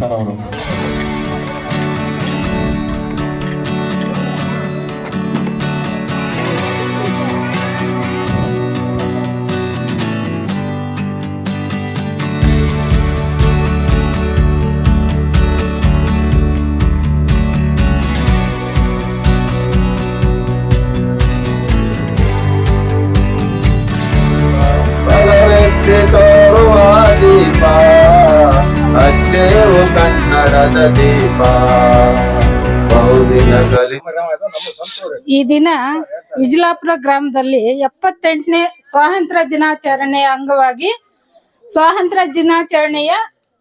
Sir ಅವರು ಈ ದಿನ ವಿಜಲಾಪುರ ಗ್ರಾಮದಲ್ಲಿ ಎಪ್ಪತ್ತೆಂಟನೇ ಸ್ವಾತಂತ್ರ್ಯ ದಿನಾಚರಣೆಯ ಅಂಗವಾಗಿ ಸ್ವಾತಂತ್ರ್ಯ ದಿನಾಚರಣೆಯ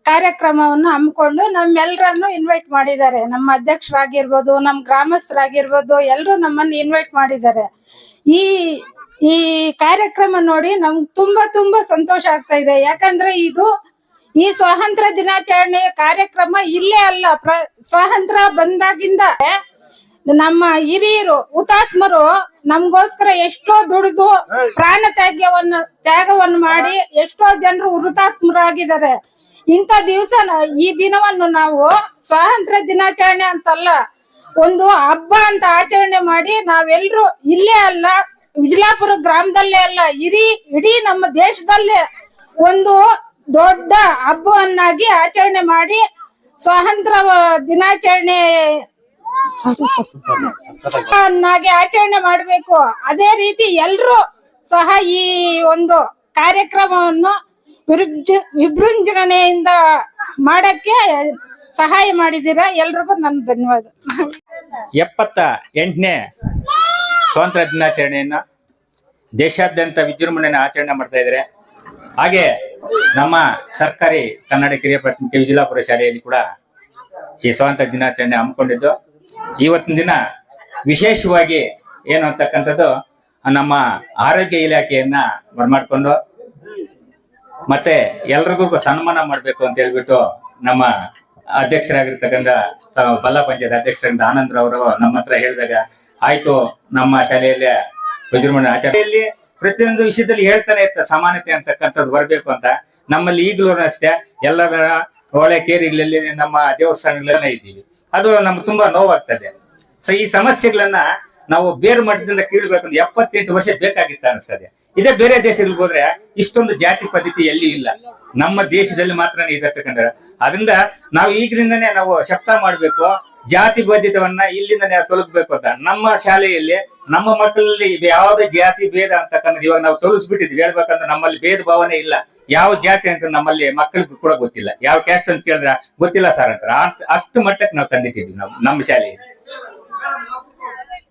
ಕಾರ್ಯಕ್ರಮವನ್ನು ಹಮ್ಮಿಕೊಂಡು ನಮ್ಮೆಲ್ಲರನ್ನು ಇನ್ವೈಟ್ ಮಾಡಿದ್ದಾರೆ. ನಮ್ಮ ಅಧ್ಯಕ್ಷರಾಗಿರ್ಬೋದು, ನಮ್ಮ ಗ್ರಾಮಸ್ಥರಾಗಿರ್ಬೋದು ಎಲ್ಲರೂ ನಮ್ಮನ್ನು ಇನ್ವೈಟ್ ಮಾಡಿದ್ದಾರೆ. ಈ ಈ ಕಾರ್ಯಕ್ರಮ ನೋಡಿ ನಮ್ಗೆ ತುಂಬಾ ತುಂಬಾ ಸಂತೋಷ ಆಗ್ತಾ ಇದೆ. ಯಾಕಂದ್ರೆ ಇದು, ಈ ಸ್ವಾತಂತ್ರ್ಯ ದಿನಾಚರಣೆಯ ಕಾರ್ಯಕ್ರಮ ಇಲ್ಲೇ ಅಲ್ಲ, ಪ್ರ, ಸ್ವಾತಂತ್ರ್ಯ ಬಂದಾಗಿಂದ ನಮ್ಮ ಹಿರಿಯರು ಹುತಾತ್ಮರು ನಮ್ಗೋಸ್ಕರ ಎಷ್ಟೋ ದುಡಿದು ಪ್ರಾಣ ತ್ಯಾಗವನ್ನು ತ್ಯಾಗವನ್ನು ಮಾಡಿ ಎಷ್ಟೋ ಜನರು ಹುತಾತ್ಮರಾಗಿದ್ದಾರೆ ಇಂಥ ದಿವಸ ಈ ದಿನವನ್ನು ನಾವು ಸ್ವಾತಂತ್ರ್ಯ ದಿನಾಚರಣೆ ಅಂತಲ್ಲ ಒಂದು ಹಬ್ಬ ಅಂತ ಆಚರಣೆ ಮಾಡಿ ನಾವೆಲ್ಲರೂ ಇಲ್ಲೇ ಅಲ್ಲ ವಿಜಲಾಪುರ ಗ್ರಾಮದಲ್ಲೇ ಅಲ್ಲ ಇಡೀ ಇಡೀ ನಮ್ಮ ದೇಶದಲ್ಲೇ ಒಂದು ದೊಡ್ಡ ಹಬ್ಬವನ್ನಾಗಿ ಆಚರಣೆ ಮಾಡಿ ಸ್ವಾತಂತ್ರ್ಯ ದಿನಾಚರಣೆ ಅನ್ನಾಗಿ ಆಚರಣೆ ಮಾಡಬೇಕು. ಅದೇ ರೀತಿ ಎಲ್ಲರೂ ಸಹ ಈ ಒಂದು ಕಾರ್ಯಕ್ರಮವನ್ನು ವಿಭೃಂಜನೆಯಿಂದ ವಿಜೃಂಭಣೆಯಿಂದ ಮಾಡಕ್ಕೆ ಸಹಾಯ ಮಾಡಿದ್ದೀರಾ? ಎಲ್ರಿಗೂ ನನ್ನ ಧನ್ಯವಾದ. ಎಪ್ಪತ್ತ ಎಂಟನೇ ಸ್ವಾತಂತ್ರ್ಯ ದಿನಾಚರಣೆಯನ್ನ ದೇಶಾದ್ಯಂತ ವಿಜೃಂಭಣೆಯನ್ನು ಆಚರಣೆ ಮಾಡ್ತಾ ಇದ್ದಾರೆ. ಹಾಗೆ ನಮ್ಮ ಸರ್ಕಾರಿ ಕನ್ನಡ ಕಿರಿಯ ಪ್ರತಿನಿಧಿ ವಿಜಯಪುರ ಶಾಲೆಯಲ್ಲಿ ಕೂಡ ಈ ಸ್ವಾತಂತ್ರ್ಯ ದಿನಾಚರಣೆ ಹಮ್ಮಿಕೊಂಡಿದ್ದು. ಇವತ್ತಿನ ದಿನ ವಿಶೇಷವಾಗಿ ಏನು ಅಂತಕ್ಕಂಥದ್ದು, ನಮ್ಮ ಆರೋಗ್ಯ ಇಲಾಖೆಯನ್ನ ಬರಮಾಡ್ಕೊಂಡು ಮತ್ತೆ ಎಲ್ರಿಗೂ ಸನ್ಮಾನ ಮಾಡಬೇಕು ಅಂತ ಹೇಳ್ಬಿಟ್ಟು ನಮ್ಮ ಅಧ್ಯಕ್ಷರಾಗಿರ್ತಕ್ಕಂಥ ಬಲ್ಲ ಪಂಚಾಯತ್ ಅಧ್ಯಕ್ಷರಾಗಿದ್ದ ಆನಂದ್ ಅವರು ನಮ್ಮ ಹತ್ರ ಹೇಳಿದಾಗ, ಆಯ್ತು, ನಮ್ಮ ಶಾಲೆಯಲ್ಲಿ ವಿಜೃಂಭಣೆ ಆಚರಣೆಯಲ್ಲಿ ಪ್ರತಿಯೊಂದು ವಿಷಯದಲ್ಲಿ ಹೇಳ್ತಾನೆ ಇರ್ತ ಸಮಾನತೆ ಅಂತಕ್ಕಂಥದ್ದು ಬರಬೇಕು ಅಂತ. ನಮ್ಮಲ್ಲಿ ಈಗಲೂ ಅಷ್ಟೇ ಎಲ್ಲರ ಒಳ್ಳೆ ಕೇರಿಗಳಲ್ಲಿ ನಮ್ಮ ದೇವಸ್ಥಾನಗಳನ್ನ ಇದ್ದೀವಿ. ಅದು ನಮ್ಗೆ ತುಂಬಾ ನೋವಾಗ್ತದೆ. ಸೊ ಈ ಸಮಸ್ಯೆಗಳನ್ನ ನಾವು ಬೇರೆ ಮಟ್ಟದಿಂದ ಕೀಳ್ಬೇಕಂದ್ರೆ ಎಪ್ಪತ್ತೆಂಟು ವರ್ಷ ಬೇಕಾಗಿತ್ತು ಅನಿಸ್ತದೆ. ಇದೇ ಬೇರೆ ದೇಶಗಳಿಗೆ ಹೋದ್ರೆ ಇಷ್ಟೊಂದು ಜಾತಿ ಪದ್ಧತಿ ಎಲ್ಲಿ ಇಲ್ಲ. ನಮ್ಮ ದೇಶದಲ್ಲಿ ಮಾತ್ರ ಇರತಕ್ಕಂಥ ಅದರಿಂದ ನಾವು ಈಗಿನಿಂದನೇ ನಾವು ಶಬ್ದ ಮಾಡಬೇಕು. ಜಾತಿ ಬದ್ಧತೆಯನ್ನ ಇಲ್ಲಿಂದನೇ ತೊಲಗಬೇಕು ಅಂತ. ನಮ್ಮ ಶಾಲೆಯಲ್ಲಿ, ನಮ್ಮ ಮಕ್ಕಳಲ್ಲಿ ಯಾವುದೇ ಜಾತಿ ಭೇದ ಅಂತಕ್ಕಂಥದ್ದು ಇವಾಗ ನಾವು ತೊಲಗಿಸ್ಬಿಟ್ಟಿದ್ವಿ ಹೇಳ್ಬೇಕಂದ್ರೆ ನಮ್ಮಲ್ಲಿ ಭೇದ ಭಾವನೆ ಇಲ್ಲ. ಯಾವ ಜಾತಿ ಅಂತ ನಮ್ಮಲ್ಲಿ ಮಕ್ಕಳಿಗೂ ಕೂಡ ಗೊತ್ತಿಲ್ಲ. ಯಾವ ಕ್ಯಾಸ್ಟ್ ಅಂತ ಕೇಳಿದ್ರೆ ಗೊತ್ತಿಲ್ಲ ಸರ್ ಅಂತ ಅಷ್ಟು ಮಟ್ಟಕ್ಕೆ ನಾವು ತಂದಿಟ್ಟಿದ್ವಿ ನಾವು, ನಮ್ಮ ಶಾಲೆಯಲ್ಲಿ.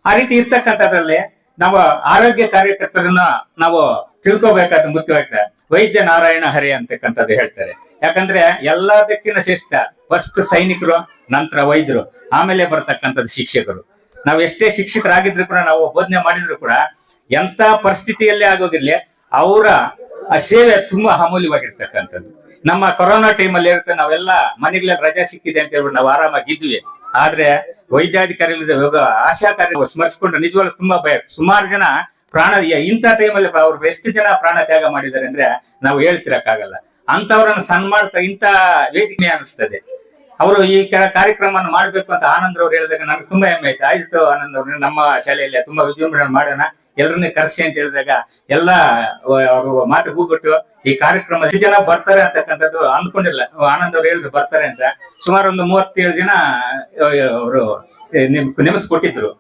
ಆ ರೀತಿ ಇರ್ತಕ್ಕಂಥದ್ರಲ್ಲಿ ನಾವು ಆರೋಗ್ಯ ಕಾರ್ಯಕರ್ತರನ್ನ ನಾವು ತಿಳ್ಕೋಬೇಕಾದ ಮುಖ್ಯವಾಗಿದೆ ವೈದ್ಯ ನಾರಾಯಣ ಹರಿ ಅಂತಕ್ಕಂಥದ್ದು ಹೇಳ್ತಾರೆ. ಯಾಕಂದ್ರೆ ಎಲ್ಲದಕ್ಕಿಂತ ಶ್ರೇಷ್ಠ ಫಸ್ಟ್ ಸೈನಿಕರು, ನಂತರ ವೈದ್ಯರು, ಆಮೇಲೆ ಬರ್ತಕ್ಕಂಥದ್ದು ಶಿಕ್ಷಕರು. ನಾವು ಎಷ್ಟೇ ಶಿಕ್ಷಕರಾಗಿದ್ರು ಕೂಡ, ನಾವು ಬೋಧನೆ ಮಾಡಿದ್ರು ಕೂಡ ಎಂತ ಪರಿಸ್ಥಿತಿಯಲ್ಲೇ ಆಗೋದಿರ್ಲಿ, ಅವರ ಸೇವೆ ತುಂಬಾ ಅಮೂಲ್ಯವಾಗಿರ್ತಕ್ಕಂಥದ್ದು. ನಮ್ಮ ಕೊರೋನಾ ಟೈಮಲ್ಲಿ ಇರುತ್ತೆ ನಾವೆಲ್ಲ ಮನೆಗಳಲ್ಲಿ ರಜಾ ಸಿಕ್ಕಿದೆ ಅಂತ ಹೇಳ್ಬಿಟ್ಟು ನಾವು ಆರಾಮಾಗಿ ಇದ್ವಿ. ಆದ್ರೆ ವೈದ್ಯಾಧಿಕಾರಿಗಳ ಯೋಗ ಆಶಾ ಕಾರ್ಯ ಸ್ಮರಿಸ್ಕೊಂಡ್ರೆ ನಿಜವಾಗ್ಲೂ ತುಂಬಾ ಭಯ ಸುಮಾರು ಜನ ಪ್ರಾಣ ಇಂಥ ಟೈಮಲ್ಲಿ ಅವ್ರು ಎಷ್ಟು ಜನ ಪ್ರಾಣ ತ್ಯಾಗ ಮಾಡಿದ್ದಾರೆ ಅಂದ್ರೆ ನಾವು ಹೇಳ್ತಿರಕ್ಕಾಗಲ್ಲ. ಅಂತವ್ರನ್ನ ಸನ್ಮಾಡ್ತಾ ಇಂಥ ವೇದಿಕೆ ಅನಿಸ್ತದೆ. ಅವರು ಈ ಕಾರ್ಯಕ್ರಮವನ್ನು ಮಾಡಬೇಕು ಅಂತ ಆನಂದ್ ಅವ್ರು ಹೇಳಿದಾಗ ನನಗೆ ತುಂಬಾ ಹೆಮ್ಮೆ ಆಯ್ತು. ಆಯ್ತು ಆನಂದ್ ಅವ್ರನ್ನ ನಮ್ಮ ಶಾಲೆಯಲ್ಲಿ ತುಂಬಾ ವಿಜೃಂಭಣೆ ಮಾಡೋಣ. ಎಲ್ಲರನ್ನೇ ಕರೆಸಿ ಅಂತ ಹೇಳಿದಾಗ ಎಲ್ಲ ಅವರು ಮಾತು ಕೂಗ್ಬಿಟ್ಟು ಈ ಕಾರ್ಯಕ್ರಮ ಜನ ಬರ್ತಾರೆ ಅಂತಕ್ಕಂಥದ್ದು ಅಂದ್ಕೊಂಡಿಲ್ಲ. ಆನಂದ್ ಅವ್ರು ಹೇಳಿದ್ರು ಬರ್ತಾರೆ ಅಂತ. ಸುಮಾರು ಒಂದು ಮೂವತ್ತೇಳು ಜನ ಅವರು ನೆಮಿಸ್ಕೊಟ್ಟಿದ್ರು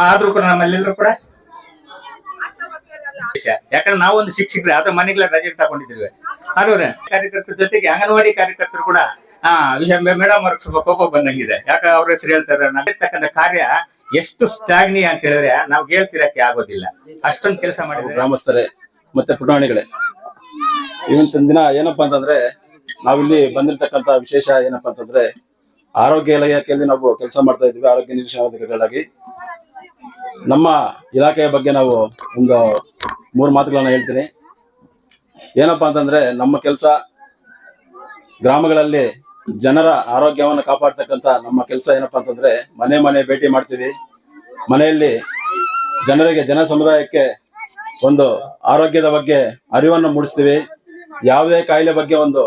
ಆದ್ರೂ ಕೂಡ ನಮ್ಮಲ್ಲೆಲ್ಲರೂ ಕೂಡ. ಯಾಕಂದ್ರೆ ನಾವೊಂದು ಶಿಕ್ಷಕರು ಅದ ಮನೆಗಳ ರಜೆ ತಗೊಂಡಿದ್ವಿ ಆದ್ರೆ ಕಾರ್ಯಕರ್ತರ ಜೊತೆಗೆ ಅಂಗನವಾಡಿ ಕಾರ್ಯಕರ್ತರು ಕೂಡ ಆ ವಿಷಯ ಮೇಡಮ್ ಅವ್ರಿಗೆ ಸ್ವಲ್ಪ ಕೋಪ ಬಂದಂಗಿದೆ. ಯಾಕ ಅವ್ರ ಹೆಸರು ಹೇಳ್ತಾರೆ ನಡೀತಕ್ಕಂಥ ಕಾರ್ಯ ಎಷ್ಟು ಶ್ಲಾಘನೀಯ ಅಂತ ಹೇಳಿದ್ರೆ ನಾವು ಹೇಳ್ತಿರಕ್ಕೆ ಆಗೋದಿಲ್ಲ. ಅಷ್ಟೊಂದು ಕೆಲಸ ಮಾಡಿದ್ರು ಗ್ರಾಮಸ್ಥರೇ ಮತ್ತೆ ಪುಟಾಣಿಗಳೇ ಇವತ್ತಿನ ದಿನ ಏನಪ್ಪಾ ಅಂತಂದ್ರೆ ನಾವಿಲ್ಲಿ ಬಂದಿರತಕ್ಕಂತ ವಿಶೇಷ ಏನಪ್ಪಾ ಅಂತಂದ್ರೆ ಆರೋಗ್ಯ ಇಲಾಖೆಯಲ್ಲಿ ನಾವು ಕೆಲಸ ಮಾಡ್ತಾ ಇದ್ವಿ ಆರೋಗ್ಯ ನಿರೀಕ್ಷಣಾಧಿಕಾರಿಗಳಾಗಿ. ನಮ್ಮ ಇಲಾಖೆಯ ಬಗ್ಗೆ ನಾವು ಒಂದು ಮೂರು ಮಾತುಗಳನ್ನ ಹೇಳ್ತೀನಿ. ಏನಪ್ಪಾ ಅಂತಂದ್ರೆ ನಮ್ಮ ಕೆಲಸ ಗ್ರಾಮಗಳಲ್ಲಿ ಜನರ ಆರೋಗ್ಯವನ್ನು ಕಾಪಾಡ್ತಕ್ಕಂಥ ನಮ್ಮ ಕೆಲಸ ಏನಪ್ಪಾ ಅಂತಂದ್ರೆ ಮನೆ ಮನೆ ಭೇಟಿ ಮಾಡ್ತೀವಿ. ಮನೆಯಲ್ಲಿ ಜನರಿಗೆ, ಜನ ಸಮುದಾಯಕ್ಕೆ ಒಂದು ಆರೋಗ್ಯದ ಬಗ್ಗೆ ಅರಿವನ್ನು ಮೂಡಿಸ್ತೀವಿ. ಯಾವುದೇ ಕಾಯಿಲೆ ಬಗ್ಗೆ ಒಂದು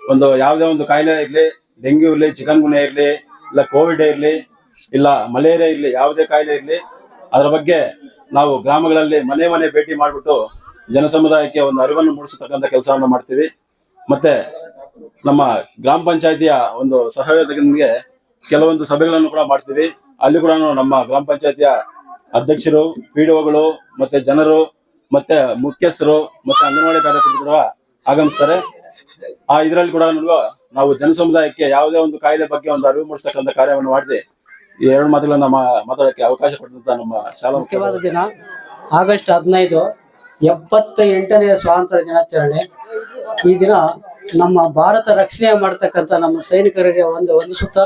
ಒಂದು ಯಾವುದೇ ಒಂದು ಕಾಯಿಲೆ ಇರಲಿ, ಡೆಂಗ್ಯೂ ಇರಲಿ, ಚಿಕನ್ ಗುನ್ಯಾ ಇರಲಿ, ಇಲ್ಲ ಕೋವಿಡ್ ಇರಲಿ, ಇಲ್ಲ ಮಲೇರಿಯಾ ಇರಲಿ, ಯಾವುದೇ ಕಾಯಿಲೆ ಇರಲಿ, ಅದರ ಬಗ್ಗೆ ನಾವು ಗ್ರಾಮಗಳಲ್ಲಿ ಮನೆ ಮನೆ ಭೇಟಿ ಮಾಡಿಬಿಟ್ಟು ಜನಸಮುದಾಯಕ್ಕೆ ಒಂದು ಅರಿವನ್ನು ಮೂಡಿಸತಕ್ಕಂಥ ಕೆಲಸವನ್ನು ಮಾಡ್ತೀವಿ. ಮತ್ತೆ ನಮ್ಮ ಗ್ರಾಮ ಪಂಚಾಯತಿಯ ಒಂದು ಸಹಯೋಗದೊಂದಿಗೆ ಕೆಲವೊಂದು ಸಭೆಗಳನ್ನು ಕೂಡ ಮಾಡ್ತೀವಿ. ಅಲ್ಲಿ ಕೂಡ ನಮ್ಮ ಗ್ರಾಮ ಪಂಚಾಯತಿಯ ಅಧ್ಯಕ್ಷರು ಪಿಡಿಒಗಳು ಮತ್ತೆ ಜನರು ಮತ್ತೆ ಮುಖ್ಯಸ್ಥರು ಮತ್ತೆ ಅಂಗನವಾಡಿ ಕಾರ್ಯಕರ್ತರು ಆಗಮಿಸ್ತಾರೆ. ಆ ಇದರಲ್ಲಿ ಕೂಡ ನಾವು ಜನಸಮುದಾಯಕ್ಕೆ ಯಾವುದೇ ಒಂದು ಕಾಯಿಲೆ ಬಗ್ಗೆ ಒಂದು ಅರಿವು ಮೂಡಿಸ್ತಕ್ಕಂಥ ಕಾರ್ಯವನ್ನು ಮಾಡಿದೆ ಈ ಎರಡು ಮಾತುಗಳನ್ನ ನಮ್ಮ ಮಾತಾಡಕ್ಕೆ ಅವಕಾಶ ಕೊಟ್ಟಂತ ನಮ್ಮ ಶಾಲಾ ಮುಖ್ಯವಾದ ದಿನ ಆಗಸ್ಟ್ ಹದಿನೈದು ಎಪ್ಪತ್ತ ಎಂಟನೇ ಸ್ವಾತಂತ್ರ್ಯ ದಿನಾಚರಣೆ. ಈ ದಿನ ನಮ್ಮ ಭಾರತ ರಕ್ಷಣೆ ಮಾಡತಕ್ಕಂತ ನಮ್ಮ ಸೈನಿಕರಿಗೆ ಒಂದು ವಂದಿಸುತ್ತಾ,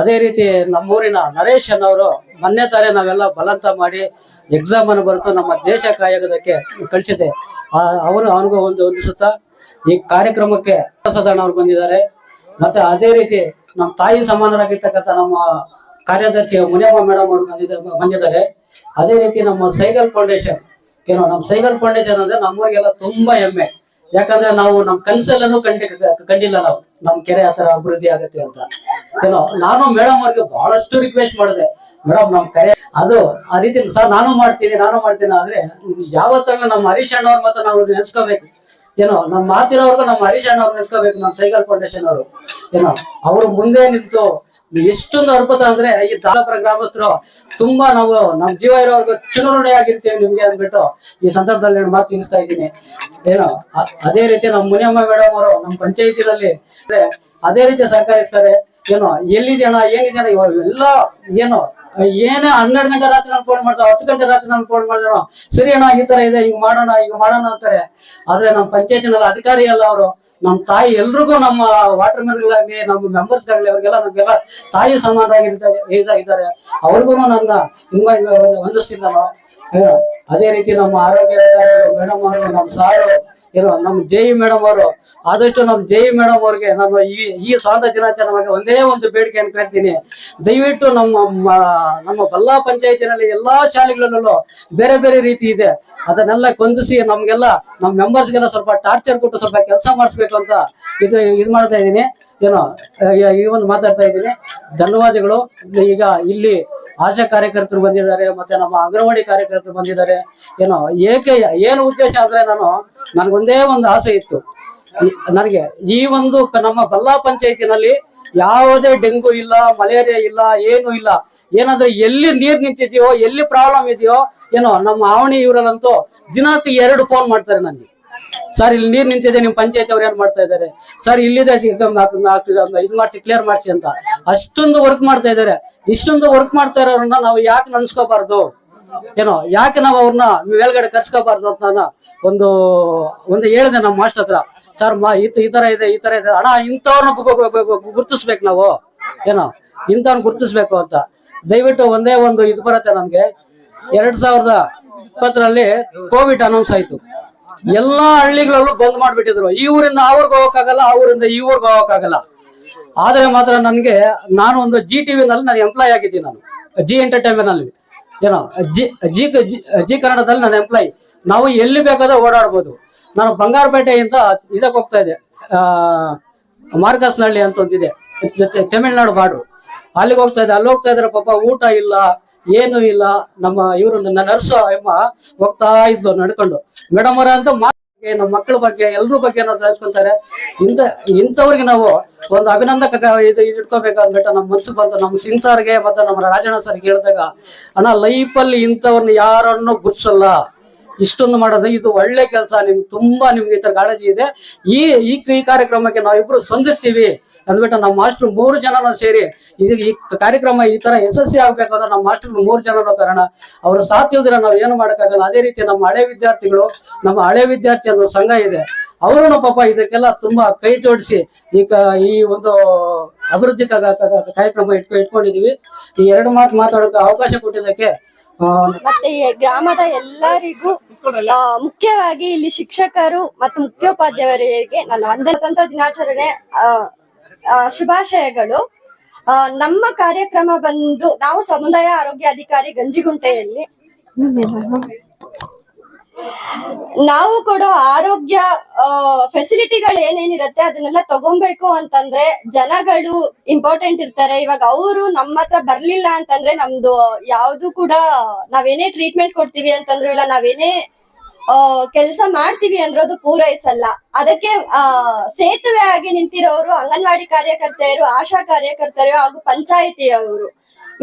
ಅದೇ ರೀತಿ ನಮ್ಮೂರಿನ ನರೇಶ್ ಅನ್ನೋರು ಮೊನ್ನೆ ತಾರೆ ನಾವೆಲ್ಲ ಬಲಂತ ಮಾಡಿ ಎಕ್ಸಾಮ್ ಅನ್ನು ಬರೆದು ನಮ್ಮ ದೇಶ ಕಾಯಕದಕ್ಕೆ ಕಳಿಸಿದೆ ಅವರು ಅವನಿಗೂ ಒಂದು ಹೊಂದಿಸುತ್ತಾ ಈ ಕಾರ್ಯಕ್ರಮಕ್ಕೆ ಸದಾನ ಅವ್ರು ಬಂದಿದ್ದಾರೆ. ಮತ್ತೆ ಅದೇ ರೀತಿ ನಮ್ಮ ತಾಯಿ ಸಮಾನರಾಗಿರ್ತಕ್ಕಂಥ ನಮ್ಮ ಕಾರ್ಯದರ್ಶಿ ಮುನಿಯಮ್ಮ ಮೇಡಮ್ ಅವರು ಬಂದಿದ್ದ, ಬಂದಿದ್ದಾರೆ. ಅದೇ ರೀತಿ ನಮ್ಮ ಸೈಗಲ್ ಫೌಂಡೇಶನ್, ಏನೋ ನಮ್ಮ ಸೈಗಲ್ ಫೌಂಡೇಶನ್ ಅಂದ್ರೆ ನಮ್ಮೂರಿಗೆಲ್ಲ ತುಂಬಾ ಹೆಮ್ಮೆ. ಯಾಕಂದ್ರೆ ನಾವು ನಮ್ ಕನಸಲ್ಲೂ ಕಂಡಿ ಕಂಡಿಲ್ಲ ನಾವು. ನಮ್ ಕೆರೆ ಆತರ ಅಭಿವೃದ್ಧಿ ಆಗತ್ತೆ ಅಂತ. ಏನೋ ನಾನು ಮೇಡಮ್ ಅವ್ರಿಗೆ ಬಹಳಷ್ಟು ರಿಕ್ವೆಸ್ಟ್ ಮಾಡಿದೆ. ಮೇಡಮ್, ನಮ್ ಕರೆ ಅದು ಆ ರೀತಿ ಸರ್, ನಾನು ಮಾಡ್ತೀನಿ ನಾನು ಮಾಡ್ತೀನಿ, ಆದ್ರೆ ಯಾವತ್ತಾಗ ನಮ್ಮ ಹರೀಶ್ ಅಣ್ಣವ್ರ ಮಾತ್ರ ನಾವು ನೆನ್ಸ್ಕೋಬೇಕು. ಏನೋ ನಮ್ಮ ಮಾತಿನವ್ರಿಗೂ ನಮ್ಮ ಹರೀಶ್ ಅಣ್ಣ ಅವ್ರು ನೆನ್ಸ್ಕೋಬೇಕು ನಮ್ಮ ಸೈಕಲ್ ಫೌಂಡೇಶನ್ ಅವರು. ಏನೋ, ಅವರು ಮುಂದೆ ನಿಂತು ಎಷ್ಟೊಂದು ಅದ್ಭುತ ಅಂದ್ರೆ ಈ ತಾಲೂಕರ ಗ್ರಾಮಸ್ಥರು ತುಂಬಾ ನಾವು ನಮ್ಮ ಜೀವ ಇರೋರ್ಗು ಚುನಾವಣೆ ಆಗಿರ್ತೀವಿ ನಿಮ್ಗೆ ಅಂದ್ಬಿಟ್ಟು ಈ ಸಂದರ್ಭದಲ್ಲಿ ನಾನು ಮಾತು ತಿಳಿಸ್ತಾ ಇದ್ದೀನಿ. ಏನೋ ಅದೇ ರೀತಿ ನಮ್ಮ ಮುನಿಯಮ್ಮ ಮೇಡಮ್ ಅವರು ನಮ್ಮ ಪಂಚಾಯತಿನಲ್ಲಿ ಅದೇ ರೀತಿ ಸಹಕರಿಸ್ತಾರೆ. ಏನೋ ಎಲ್ಲಿದೆಯಣ್ಣ ಅಣ್ಣ, ಏನಿದೆ ಅಣ್ಣ, ಇವಾಗ ಎಲ್ಲ, ಏನೋ ಏನೇ ಹನ್ನೆರಡು ಗಂಟೆ ರಾತ್ರಿ ನಾನು ಫೋನ್ ಮಾಡ್ತಾರೆ, ಹತ್ತು ಗಂಟೆ ರಾತ್ರಿ ನಾನು ಫೋನ್ ಮಾಡಿದ್ರು ಸರಿ ಅಣ್ಣ, ಈ ತರ ಇದೆ, ಹಿಂಗ್ ಮಾಡೋಣ ಈಗ ಮಾಡೋಣ ಅಂತಾರೆ. ಆದ್ರೆ ನಮ್ಮ ಪಂಚಾಯತಿನಲ್ಲಿ ಅಧಿಕಾರಿ ಅಲ್ಲ ಅವರು. ನಮ್ಮ ತಾಯಿ ಎಲ್ರಿಗೂ ನಮ್ಮ ವಾಟರ್ ಮ್ಯಾನ್ಗಳಾಗ್ಲಿ ನಮ್ಮ ಮೆಂಬರ್ಸ್ ಆಗ್ಲಿ, ಅವ್ರಿಗೆಲ್ಲ ನಮ್ಗೆಲ್ಲ ತಾಯಿ ಸಮಾನರಾಗಿರ್ತಾರೆ ಇದ್ದಾರೆ. ಅವ್ರಿಗೂ ನನ್ನ ಹಿಂಗ ಹೊಂದಿಸ್ತಿಲ್ಲ ನಾನು ಅದೇ ರೀತಿ ನಮ್ಮ ಆರೋಗ್ಯ ಮೇಡಮ್ ಅವರು, ನಮ್ಮ ಸಾರು ಇರೋ ನಮ್ಮ ಜೈ ಮೇಡಮ್ ಅವರು, ಆದಷ್ಟು ನಮ್ಮ ಜೈ ಮೇಡಮ್ ಅವ್ರಿಗೆ ನಾನು ಈ ಈ ಸ್ವಾತಂತ್ರ್ಯ ದಿನಾಚರಣೆ ಒಂದೇ ಒಂದು ಬೇಡಿಕೆ ಕೇಳ್ತೀನಿ. ದಯವಿಟ್ಟು ನಮ್ಮ ನಮ್ಮ ಬಲ್ಲಾ ಪಂಚಾಯತಿನಲ್ಲಿ ಎಲ್ಲಾ ಶಾಲೆಗಳಲ್ಲೂ ಬೇರೆ ಬೇರೆ ರೀತಿ ಇದೆ. ಅದನ್ನೆಲ್ಲ ಕೊಂದಿಸಿ ನಮ್ಗೆಲ್ಲ, ನಮ್ಮ ಮೆಂಬರ್ಸ್ಗೆಲ್ಲ ಸ್ವಲ್ಪ ಟಾರ್ಚರ್ ಕೊಟ್ಟು ಸ್ವಲ್ಪ ಕೆಲಸ ಮಾಡಿಸ್ಬೇಕು ಅಂತ ಇದು ಇದು ಮಾಡ್ತಾ ಇದ್ದೀನಿ. ಏನೋ ಈ ಒಂದು ಮಾತಾಡ್ತಾ ಇದ್ದೀನಿ. ಧನ್ಯವಾದಗಳು. ಈಗ ಇಲ್ಲಿ ಆಶಾ ಕಾರ್ಯಕರ್ತರು ಬಂದಿದ್ದಾರೆ, ಮತ್ತೆ ನಮ್ಮ ಅಂಗನವಾಡಿ ಕಾರ್ಯಕರ್ತರು ಬಂದಿದ್ದಾರೆ. ಏನೋ, ಏಕೆ, ಏನು ಉದ್ದೇಶ ಅಂದ್ರೆ ನಾನು, ನನಗೊಂದೇ ಒಂದು ಆಸೆ ಇತ್ತು. ನನಗೆ ಈ ಒಂದು ನಮ್ಮ ಬಲ್ಲಾ ಪಂಚಾಯತಿನಲ್ಲಿ ಯಾವುದೇ ಡೆಂಗು ಇಲ್ಲ, ಮಲೇರಿಯಾ ಇಲ್ಲ, ಏನು ಇಲ್ಲ. ಏನಂದ್ರೆ ಎಲ್ಲಿ ನೀರ್ ನಿಂತಿದೆಯೋ, ಎಲ್ಲಿ ಪ್ರಾಬ್ಲಮ್ ಇದೆಯೋ, ಏನೋ, ನಮ್ಮ ಆವಣಿ ಇವರಲ್ಲಂತೂ ದಿನಕ್ಕೆ ಎರಡು ಫೋನ್ ಮಾಡ್ತಾರೆ ನನಗೆ. ಸರ್ ಇಲ್ಲಿ ನೀರ್ ನಿಂತಿದೆ, ನಿಮ್ ಪಂಚಾಯತ್ ಅವ್ರು ಏನ್ ಮಾಡ್ತಾ ಇದ್ದಾರೆ ಸರ್ ಇಲ್ಲಿದೆ ಇದ್ ಮಾಡಿಸಿ ಕ್ಲಿಯರ್ ಮಾಡಿಸಿ ಅಂತ. ಅಷ್ಟೊಂದು ವರ್ಕ್ ಮಾಡ್ತಾ ಇದ್ದಾರೆ ಇಷ್ಟೊಂದು ವರ್ಕ್ ಮಾಡ್ತಾ ಇರೋರನ್ನ ನಾವು ಯಾಕೆ ನನ್ಸ್ಕೋಬಾರ್ದು? ಏನೋ, ಯಾಕೆ ನಾವು ಅವ್ರನ್ನ ಮೇಲ್ಗಡೆ ಕರ್ಸ್ಕೋಬಾರ್ದು ಅಂತ ನಾನು ಒಂದು ಒಂದು ಹೇಳಿದೆ ನಮ್ಮ ಮಾಸ್ಟರ್ ಹತ್ರ. ಸರ್ ಮಾ ಈ ತರ ಇದೆ, ಈ ತರ ಇದೆ. ಅಣ್ಣ ಇಂಥವ್ರನ್ನ ಗುರ್ತಿಸ್ಬೇಕು ನಾವು. ಏನೋ ಇಂಥವ್ನ ಗುರ್ತಿಸ್ಬೇಕು ಅಂತ. ದಯವಿಟ್ಟು ಒಂದೇ ಒಂದು ಇದು ಬರುತ್ತೆ ನನ್ಗೆ. ಎರಡ್ ಸಾವಿರದ ಇಪ್ಪತ್ತರಲ್ಲಿ ಕೋವಿಡ್ ಅನೌನ್ಸ್ ಆಯ್ತು. ಎಲ್ಲಾ ಹಳ್ಳಿಗಳಲ್ಲೂ ಬಂದ್ ಮಾಡ್ಬಿಟ್ಟಿದ್ರು. ಈ ಊರಿಂದ ಆ ಹೋಗಕ್ಕಾಗಲ್ಲ, ಆ ಊರಿಂದ ಈ ಊರಿಗೆ ಹೋಗಕ್ಕಾಗಲ್ಲ. ಆದ್ರೆ ಮಾತ್ರ ನನ್ಗೆ, ನಾನು ಒಂದು ಜಿ ಟಿ ನಲ್ಲಿ ನಾನು ಎಂಪ್ಲಾಯ್ ಆಗಿದ್ದೀನಿ ನಾನು. ಜಿ ಎಂಟರ್ಟೈನ್ಮೆಂಟ್ನಲ್ಲಿ ಏನೋ ಜಿ ಜಿ ಜಿ ಕನ್ನಡದಲ್ಲಿ ನಾನು ಎಂಪ್ಲಾಯ್ ನಾವು ಎಲ್ಲಿ ಬೇಕಾದ್ರೂ ಓಡಾಡ್ಬೋದು. ನಾನು ಬಂಗಾರಪೇಟೆಯಿಂದ ಇದಕ್ಕೆ ಹೋಗ್ತಾ ಇದ್ದೆ. ಆ ಮಾರ್ಕಸ್ನಹಳ್ಳಿ ಅಂತ ಒಂದಿದೆ. ತಮಿಳ್ನಾಡು ಬಾರ್ಡ್ರು. ಅಲ್ಲಿಗೆ ಹೋಗ್ತಾ ಇದ್ದೆ. ಅಲ್ಲಿ ಹೋಗ್ತಾ ಇದ್ರೆ ಪಾಪ ಊಟ ಇಲ್ಲ. ಏನು ಇಲ್ಲ. ನಮ್ಮ ಇವರು ನನ್ನ ನರ್ಸು ಅಮ್ಮ ಹೋಗ್ತಾ ಇದ್ದು ನಡ್ಕೊಂಡು. ಮೇಡಮ್ ಅವರ ಅಂತ ಮಾತು ನಮ್ಮ ಮಕ್ಕಳ ಬಗ್ಗೆ, ಎಲ್ರ ಬಗ್ಗೆ ನಾವು ತಿಳಿಸ್ಕೊಂತಾರೆ. ಇಂಥ, ಇಂಥವ್ರಿಗೆ ನಾವು ಒಂದು ಅಭಿನಂದಕ ಇದು ಇದು ಇಟ್ಕೋಬೇಕು ಅಂದ್ಬಿಟ್ಟು ನಮ್ಮ ಮನ್ಸಿಗೆ ಬಂತು ನಮ್ಮ ಸಿಂಗ್ ಮತ್ತೆ ನಮ್ಮ ರಾಜಣ್ಣ ಸರ್ಗೆ ಹೇಳಿದಾಗ, ಅಣ್ಣ ಲೈಫಲ್ಲಿ ಇಂಥವ್ರನ್ನ ಯಾರನ್ನು ಗುರ್ಸಲ್ಲ. ಇಷ್ಟೊಂದು ಮಾಡೋದು. ಇದು ಒಳ್ಳೆ ಕೆಲಸ. ನಿಮ್ಗೆ ತುಂಬಾ ನಿಮ್ಗೆ ಈ ತರ ಕಾಳಜಿ ಇದೆ. ಈ ಈ ಕಾರ್ಯಕ್ರಮಕ್ಕೆ ನಾವಿಬ್ರು ಸ್ಪಂದಿಸ್ತೀವಿ. ಅಂದ್ಬಿಟ್ಟು ನಮ್ಮ ಮಾಸ್ಟರ್ ಮೂರು ಜನನ ಸೇರಿ ಇದು ಈ ಕಾರ್ಯಕ್ರಮ ಈ ತರ ಯಶಸ್ವಿ ಆಗ್ಬೇಕಾದ್ರೆ ನಮ್ಮ ಮಾಸ್ಟರ್ ಮೂರು ಜನರ ಕಾರಣ. ಅವರ ಸಾಥ್ ಇಲ್ದಿರ ನಾವು ಏನು ಮಾಡೋಕ್ಕಾಗಲ್ಲ. ಅದೇ ರೀತಿ ನಮ್ಮ ಹಳೆ ವಿದ್ಯಾರ್ಥಿಗಳು, ನಮ್ಮ ಹಳೆ ವಿದ್ಯಾರ್ಥಿ ಅನ್ನೋ ಸಂಘ ಇದೆ. ಅವರನ್ನು ಪಾಪ ಇದಕ್ಕೆಲ್ಲ ತುಂಬಾ ಕೈ ಜೋಡಿಸಿ ಈ ಈ ಒಂದು ಅಭಿವೃದ್ಧಿ ಕಾರ್ಯಕ್ರಮ ಇಟ್ಕೊ, ಇಟ್ಕೊಂಡಿದೀವಿ. ಈ ಎರಡು ಮಾತು ಮಾತಾಡೋಕೆ ಅವಕಾಶ ಕೊಟ್ಟಿದ್ದಕ್ಕೆ ಮತ್ತೆ ಗ್ರಾಮದ ಎಲ್ಲರಿಗೂ ಮುಖ್ಯವಾಗಿ ಇಲ್ಲಿ ಶಿಕ್ಷಕರು ಮತ್ತು ಮುಖ್ಯೋಪಾಧ್ಯಾಯರಿಗೆ ನನ್ನ ವಂದನ ತಂತ್ರ ದಿನಾಚರಣೆ ಶುಭಾಶಯಗಳು. ನಮ್ಮ ಕಾರ್ಯಕ್ರಮ ಬಂದು ನಾವು ಸಮುದಾಯ ಆರೋಗ್ಯ ಅಧಿಕಾರಿ ಗಂಜಿಗುಂಟೆಯಲ್ಲಿ. ನಾವು ಕೊಡೋ ಆರೋಗ್ಯ ಫೆಸಿಲಿಟಿಗಳು ಏನೇನಿರುತ್ತೆ ಅದನ್ನೆಲ್ಲ ತಗೊಬೇಕು ಅಂತಂದ್ರೆ ಜನಗಳು ಇಂಪಾರ್ಟೆಂಟ್ ಇರ್ತಾರೆ. ಇವಾಗ ಅವರು ನಮ್ಮ ಹತ್ರ ಬರ್ಲಿಲ್ಲ ಅಂತಂದ್ರೆ ನಮ್ದು ಯಾವ್ದು ಕೂಡ ನಾವೇನೇ ಟ್ರೀಟ್ಮೆಂಟ್ ಕೊಡ್ತೀವಿ ಅಂತಂದ್ರು ಇಲ್ಲ, ನಾವೇನೇ ಕೆಲಸ ಮಾಡ್ತೀವಿ ಅಂದ್ರೆ ಅದು ಪೂರೈಸಲ್ಲ. ಅದಕ್ಕೆ ಸೇತುವೆ ಆಗಿ ನಿಂತಿರೋರು, ಅಂಗನವಾಡಿ ಕಾರ್ಯಕರ್ತೆಯರು, ಆಶಾ ಕಾರ್ಯಕರ್ತರು ಹಾಗೂ ಪಂಚಾಯಿತಿಯವರು.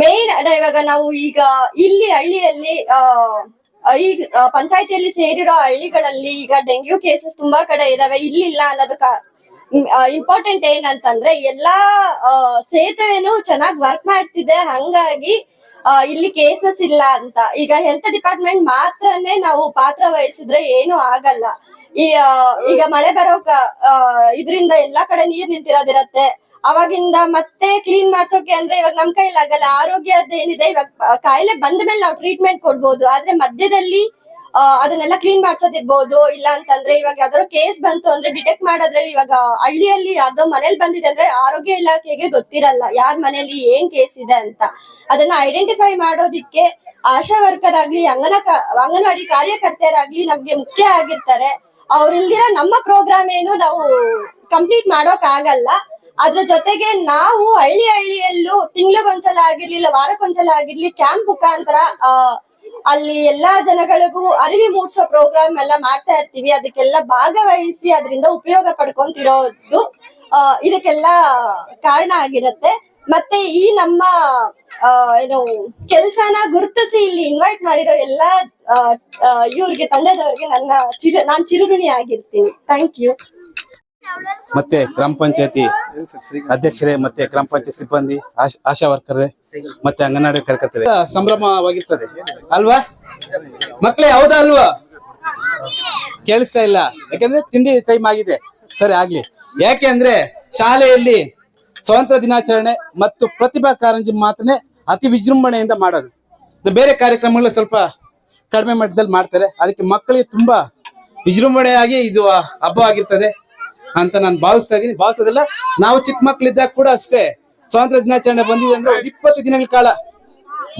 ಮೇನ್ ಇವಾಗ ನಾವು ಈಗ ಇಲ್ಲಿ ಹಳ್ಳಿಯಲ್ಲಿ, ಆ ಈಗ ಪಂಚಾಯತಿಯಲ್ಲಿ ಸೇರಿರೋ ಹಳ್ಳಿಗಳಲ್ಲಿ ಈಗ ಡೆಂಗ್ಯೂ ಕೇಸಸ್ ತುಂಬಾ ಕಡೆ ಇದಾವೆ. ಇಲ್ಲಿಲ್ಲ ಅನ್ನೋದಕ್ಕ ಇಂಪಾರ್ಟೆಂಟ್ ಏನಂತಂದ್ರೆ ಎಲ್ಲಾ ಸೇತುವೆನು ಚೆನ್ನಾಗಿ ವರ್ಕ್ ಮಾಡ್ತಿದೆ. ಹಂಗಾಗಿ ಇಲ್ಲಿ ಕೇಸಸ್ ಇಲ್ಲ ಅಂತ. ಈಗ ಹೆಲ್ತ್ ಡಿಪಾರ್ಟ್ಮೆಂಟ್ ಮಾತ್ರನೇ ನಾವು ಪಾತ್ರ ವಹಿಸಿದ್ರೆ ಏನು ಆಗಲ್ಲ. ಈ ಈಗ ಮಳೆ ಬರೋಕ ಇದರಿಂದ ಎಲ್ಲಾ ಕಡೆ ನೀರ್ ನಿಂತಿರೋದಿರತ್ತೆ. ಅವಾಗಿಂದ ಮತ್ತೆ ಕ್ಲೀನ್ ಮಾಡ್ಸೋಕೆ ಅಂದ್ರೆ ಇವಾಗ ನಮ್ ಆಗಲ್ಲ ಆರೋಗ್ಯದ ಏನಿದೆ, ಇವಾಗ ಕಾಯಿಲೆ ಬಂದ ಮೇಲೆ ನಾವು ಟ್ರೀಟ್ಮೆಂಟ್ ಕೊಡ್ಬೋದು. ಆದ್ರೆ ಮಧ್ಯದಲ್ಲಿ ಅದನ್ನೆಲ್ಲ ಕ್ಲೀನ್ ಮಾಡ್ಸೋದಿರ್ಬೋದು. ಇಲ್ಲ ಅಂತಂದ್ರೆ ಇವಾಗ ಯಾವ್ದಾದ್ರು ಕೇಸ್ ಬಂತು ಅಂದ್ರೆ ಡಿಟೆಕ್ಟ್ ಮಾಡೋದ್ರಲ್ಲಿ ಇವಾಗ ಹಳ್ಳಿಯಲ್ಲಿ ಯಾವ್ದೋ ಮನೇಲಿ ಬಂದಿದೆ ಅಂದ್ರೆ ಆರೋಗ್ಯ ಇಲಾಖೆಗೆ ಗೊತ್ತಿರಲ್ಲ, ಯಾರ ಮನೇಲಿ ಏನ್ ಕೇಸ್ ಇದೆ ಅಂತ. ಅದನ್ನ ಐಡೆಂಟಿಫೈ ಮಾಡೋದಿಕ್ಕೆ ಆಶಾ ವರ್ಕರ್ ಆಗ್ಲಿ ಅಂಗನ ಅಂಗನವಾಡಿ ಕಾರ್ಯಕರ್ತೆಯರಾಗ್ಲಿ ನಮ್ಗೆ ಮುಖ್ಯ ಆಗಿರ್ತಾರೆ. ಅವ್ರಿಲ್ದಿರ ನಮ್ಮ ಪ್ರೋಗ್ರಾಮ್ ಏನು ನಾವು ಕಂಪ್ಲೀಟ್ ಮಾಡೋಕ್ ಆಗಲ್ಲ. ಅದ್ರ ಜೊತೆಗೆ ನಾವು ಹಳ್ಳಿ ಹಳ್ಳಿಯಲ್ಲೂ ತಿಂಗಳಿಗೊಂದ್ಸಲ ಆಗಿರ್ಲಿ ಇಲ್ಲ ವಾರಕ್ಕೊಂದ್ಸಲ ಆಗಿರ್ಲಿ ಕ್ಯಾಂಪ್ ಮುಖಾಂತರ ಅಲ್ಲಿ ಎಲ್ಲಾ ಜನಗಳಿಗೂ ಅರಿವಿ ಮೂಡಿಸೋ ಪ್ರೋಗ್ರಾಮ್ ಎಲ್ಲ ಮಾಡ್ತಾ ಇರ್ತೀವಿ. ಅದಕ್ಕೆಲ್ಲ ಭಾಗವಹಿಸಿ ಅದರಿಂದ ಉಪಯೋಗ ಪಡ್ಕೊಂತಿರೋದು ಇದಕ್ಕೆಲ್ಲ ಕಾರಣ ಆಗಿರತ್ತೆ. ಮತ್ತೆ ಈ ನಮ್ಮ ಏನು ಕೆಲ್ಸನ ಗುರುತಿಸಿ ಇಲ್ಲಿ ಇನ್ವೈಟ್ ಮಾಡಿರೋ ಎಲ್ಲಾ ಇವ್ರಿಗೆ, ತಂಡದವರಿಗೆ ನನ್ನ ಚಿರು, ನಾನ್ ಚಿರುಗುಣಿ ಆಗಿರ್ತೀನಿ ಥ್ಯಾಂಕ್ ಯು ಮತ್ತೆ ಗ್ರಾಮ ಪಂಚಾಯತಿ ಅಧ್ಯಕ್ಷರೇ, ಮತ್ತೆ ಗ್ರಾಮ ಪಂಚಾಯತ್ ಸಿಬ್ಬಂದಿ, ಆಶ್- ವರ್ಕರ್ ಮತ್ತೆ ಅಂಗನವಾಡಿ ಕಾರ್ಯಕರ್ತರೆ. ಸಂಭ್ರಮವಾಗಿರ್ತದೆ. ಅಲ್ವಾ? ಮಕ್ಳೇ, ಹೌದಾ ಅಲ್ವಾ? ಕೇಳಿಸ್ತಾ ಇಲ್ಲ. ಯಾಕಂದ್ರೆ ತಿಂಡಿ ಟೈಮ್ ಆಗಿದೆ. ಸರಿ, ಆಗ್ಲಿ. ಯಾಕೆ ಅಂದ್ರೆ ಶಾಲೆಯಲ್ಲಿ ಸ್ವಾತಂತ್ರ್ಯ ದಿನಾಚರಣೆ ಮತ್ತು ಪ್ರತಿಭಾ ಕಾರಂಜಿ ಮಾತ್ರನೇ ಅತಿ ವಿಜೃಂಭಣೆಯಿಂದ ಮಾಡೋದು. ಬೇರೆ ಕಾರ್ಯಕ್ರಮಗಳು ಸ್ವಲ್ಪ ಕಡಿಮೆ ಮಟ್ಟದಲ್ಲಿ ಮಾಡ್ತಾರೆ. ಅದಕ್ಕೆ ಮಕ್ಕಳಿಗೆ ತುಂಬಾ ವಿಜೃಂಭಣೆಯಾಗಿ ಇದು ಹಬ್ಬ ಆಗಿರ್ತದೆ. ಅಂತ ನಾನು ಭಾವಿಸ್ತಾ ಇದ್ದೀನಿ ಭಾವಿಸೋದಿಲ್ಲ. ನಾವು ಚಿಕ್ಕ ಮಕ್ಕಳಿದ್ದಾಗ ಕೂಡ ಅಷ್ಟೇ. ಸ್ವಾತಂತ್ರ್ಯ ದಿನಾಚರಣೆ ಬಂದಿದೆ ಅಂದ್ರೆ ಇಪ್ಪತ್ತು ದಿನಗಳ ಕಾಲ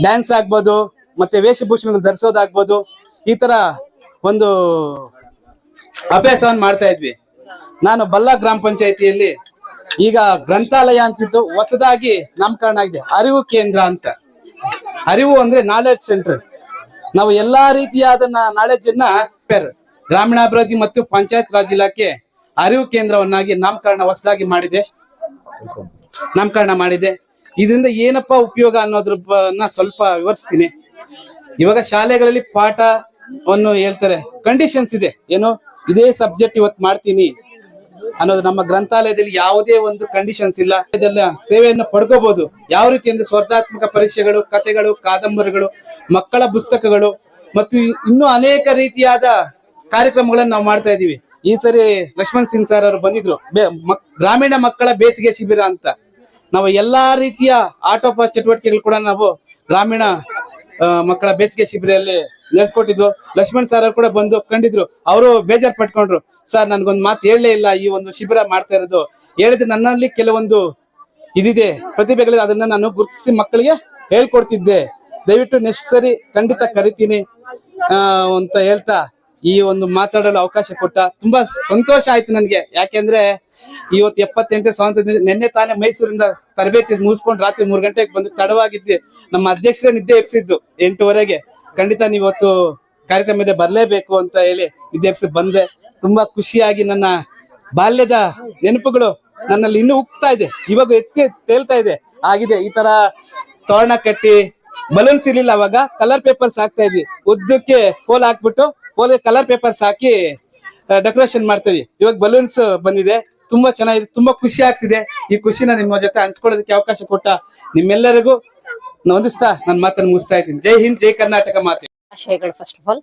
ಡ್ಯಾನ್ಸ್ ಆಗ್ಬೋದು, ಮತ್ತೆ ವೇಷಭೂಷಣಗಳು ಧರಿಸೋದಾಗ್ಬೋದು, ಈ ತರ ಒಂದು ಅಭ್ಯಾಸವನ್ನು ಮಾಡ್ತಾ ಇದ್ವಿ. ನಾನು ಬಲ್ಲ ಗ್ರಾಮ ಪಂಚಾಯತಿಯಲ್ಲಿ ಈಗ ಗ್ರಂಥಾಲಯ ಅಂತಿದ್ದು ಹೊಸದಾಗಿ ನಾಮಕರಣ ಆಗಿದೆ. ಅರಿವು ಕೇಂದ್ರ ಅಂತ. ಅರಿವು ಅಂದ್ರೆ ನಾಲೆಡ್ಜ್ ಸೆಂಟರ್ ನಾವು ಎಲ್ಲಾ ರೀತಿಯಾದ ನಾಲೆಡ್ಜ್ ಅನ್ನ ಗ್ರಾಮೀಣಾಭಿವೃದ್ಧಿ ಮತ್ತು ಪಂಚಾಯತ್ ರಾಜ್ ಇಲಾಖೆ ಅರಿವು ಕೇಂದ್ರವನ್ನಾಗಿ ನಾಮಕರಣ ಹೊಸದಾಗಿ ಮಾಡಿದೆ. ನಾಮಕರಣ ಮಾಡಿದೆ. ಇದರಿಂದ ಏನಪ್ಪ ಉಪಯೋಗ ಅನ್ನೋದ್ರ ಸ್ವಲ್ಪ ವಿವರಿಸ್ತೀನಿ. ಇವಾಗ ಶಾಲೆಗಳಲ್ಲಿ ಪಾಠವನ್ನು ಹೇಳ್ತಾರೆ ಕಂಡೀಷನ್ಸ್ ಇದೆ. ಏನು? ಇದೇ ಸಬ್ಜೆಕ್ಟ್ ಇವತ್ತು ಮಾಡ್ತೀನಿ ಅನ್ನೋದು ನಮ್ಮ ಗ್ರಂಥಾಲಯದಲ್ಲಿ ಯಾವುದೇ ಒಂದು ಕಂಡೀಷನ್ಸ್ ಇಲ್ಲ. ಇದೆಲ್ಲ ಸೇವೆಯನ್ನು ಪಡ್ಕೋಬಹುದು ಯಾವ ರೀತಿ ಅಂದ್ರೆ ಸ್ಪರ್ಧಾತ್ಮಕ ಪರೀಕ್ಷೆಗಳು, ಕಥೆಗಳು, ಕಾದಂಬರಿಗಳು, ಮಕ್ಕಳ ಪುಸ್ತಕಗಳು, ಮತ್ತು ಇನ್ನೂ ಅನೇಕ ರೀತಿಯಾದ ಕಾರ್ಯಕ್ರಮಗಳನ್ನು ನಾವು ಮಾಡ್ತಾ ಇದೀವಿ ಈ ಸರಿ ಲಕ್ಷ್ಮಣ್ ಸಿಂಗ್ ಸರ್ ಅವರು ಬಂದಿದ್ರು. ಗ್ರಾಮೀಣ ಮಕ್ಕಳ ಬೇಸಿಗೆ ಶಿಬಿರ ಅಂತ. ನಾವು ಎಲ್ಲಾ ರೀತಿಯ ಆಟೋಪ ಚಟುವಟಿಕೆಗಳು ಕೂಡ ನಾವು ಗ್ರಾಮೀಣ ಮಕ್ಕಳ ಬೇಸಿಗೆ ಶಿಬಿರಲ್ಲಿ ನಡೆಸ್ಕೊಟ್ಟಿದ್ವು ಲಕ್ಷ್ಮಣ್ ಸರ್ ಅವ್ರು ಕೂಡ ಬಂದು ಕಂಡಿದ್ರು. ಅವರು ಬೇಜಾರ್ ಪಟ್ಕೊಂಡ್ರು. ಸರ್ ನನ್ಗೊಂದು ಮಾತು ಹೇಳಲೇ ಇಲ್ಲ. ಈ ಒಂದು ಶಿಬಿರ ಮಾಡ್ತಾ ಇರೋದು. ಹೇಳಿದ್ರೆ ನನ್ನಲ್ಲಿ ಕೆಲವೊಂದು ಇದಿದೆ. ಪ್ರತಿಭೆಗಳಿದೆ. ಅದನ್ನ ನಾನು ಗುರುತಿಸಿ ಮಕ್ಕಳಿಗೆ ಹೇಳ್ಕೊಡ್ತಿದ್ದೆ. ದಯವಿಟ್ಟು ನೆಕ್ಸ್ಟ್ ಸರಿ ಖಂಡಿತ ಕರಿತೀನಿ ಅಂತ ಹೇಳ್ತಾ ಈ ಒಂದು ಮಾತಾಡಲು ಅವಕಾಶ ಕೊಟ್ಟ ತುಂಬಾ ಸಂತೋಷ ಆಯ್ತು ನನ್ಗೆ. ಯಾಕೆಂದ್ರೆ ಇವತ್ತು ಎಪ್ಪತ್ತೆಂಟನೇ ಸ್ವಾತಂತ್ರ್ಯ ನಿನ್ನೆ ತಾನೇ ಮೈಸೂರಿಂದ ತರಬೇತಿ ಮುಗಿಸ್ಕೊಂಡು ರಾತ್ರಿ ಮೂರು ಗಂಟೆಗೆ ಬಂದು ತಡವಾಗಿದ್ದೆ. ನಮ್ಮ ಅಧ್ಯಕ್ಷರೇ ನಿದ್ದೆ ಎಬ್ಸಿದ್ದು ಎಂಟುವರೆಗೆ. ಖಂಡಿತ ನೀವತ್ತು ಕಾರ್ಯಕ್ರಮದ ಬರ್ಲೇಬೇಕು ಅಂತ ಹೇಳಿ ನಿದ್ದೆ ಎಬ್ಸಿ ಬಂದೆ. ತುಂಬಾ ಖುಷಿಯಾಗಿ ನನ್ನ ಬಾಲ್ಯದ ನೆನಪುಗಳು ನನ್ನಲ್ಲಿ ಇನ್ನೂ ಉಕ್ತಾ ಇದೆ. ಇವಾಗ ಎತ್ತಿ ತೇಲ್ತಾ ಇದೆ. ಆಗಿದೆ. ಈ ತರ ತೋರಣ ಕಟ್ಟಿ ಬಲೂನ್ಸ್ ಇರ್ಲಿಲ್ಲ ಅವಾಗ. ಕಲರ್ ಪೇಪರ್ಸ್ ಹಾಕ್ತಾ ಇದ್ವಿ. ಉದ್ದಕ್ಕೆ ಕೋಲ್ ಹಾಕ್ಬಿಟ್ಟು ಕೋಲ್ಗೆ ಕಲರ್ ಪೇಪರ್ಸ್ ಹಾಕಿ ಡೆಕೋರೇಷನ್ ಮಾಡ್ತಾ ಇದ್ವಿ. ಇವಾಗ ಬಲೂನ್ಸ್ ಬಂದಿದೆ. ತುಂಬಾ ಚೆನ್ನಾಗಿದೆ. ತುಂಬಾ ಖುಷಿ ಆಗ್ತಿದೆ. ಈ ಖುಷಿನ ನಿಮ್ಮ ಜೊತೆ ಹಂಚ್ಕೊಳ್ಳೋದಕ್ಕೆ ಅವಕಾಶ ಕೊಟ್ಟ ನಿಮ್ಮೆಲ್ಲರಿಗೂ ಹೊಂದಿಸ್ತಾ ನನ್ನ ಮಾತನ್ನು ಮುಗಿಸ್ತಾ ಇದ್ದೀನಿ. ಜೈ ಹಿಂದ್, ಜೈ ಕರ್ನಾಟಕ ಮಾತೆ. ಆಶಯಗಳು ಫಸ್ಟ್ ಆಫ್ ಆಲ್